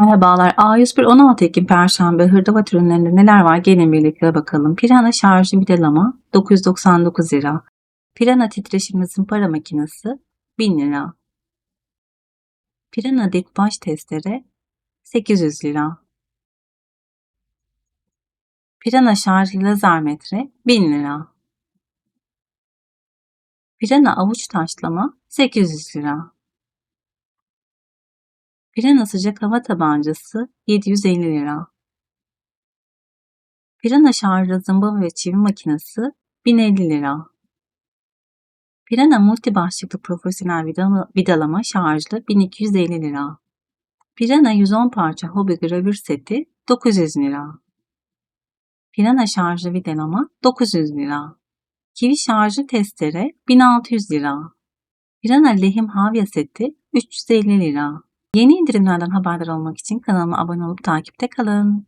Merhabalar. A101 16 Ekim Perşembe hırdavat ürünlerinde neler var? Gelin birlikte bakalım. Pirana şarjlı vidalama 999 lira. Pirana titreşimli zımpara makinesi 1000 lira. Pirana dik baş testere 800 lira. Pirana şarjlı lazer metre 1000 lira. Pirana avuç taşlama 800 lira. Pirana sıcak hava tabancası 750 lira. Pirana şarjlı zımbal ve çivi makinesi 1050 lira. Pirana multi başlıklı profesyonel vidala- vidalama şarjlı 1250 lira. Pirana 110 parça hobi gravür seti 900 lira. Pirana şarjlı vidalama 900 lira. Kivi şarjlı testere 1600 lira. Pirana lehim havya seti 350 lira. Yeni indirimlerden haberdar olmak için kanalıma abone olup takipte kalın.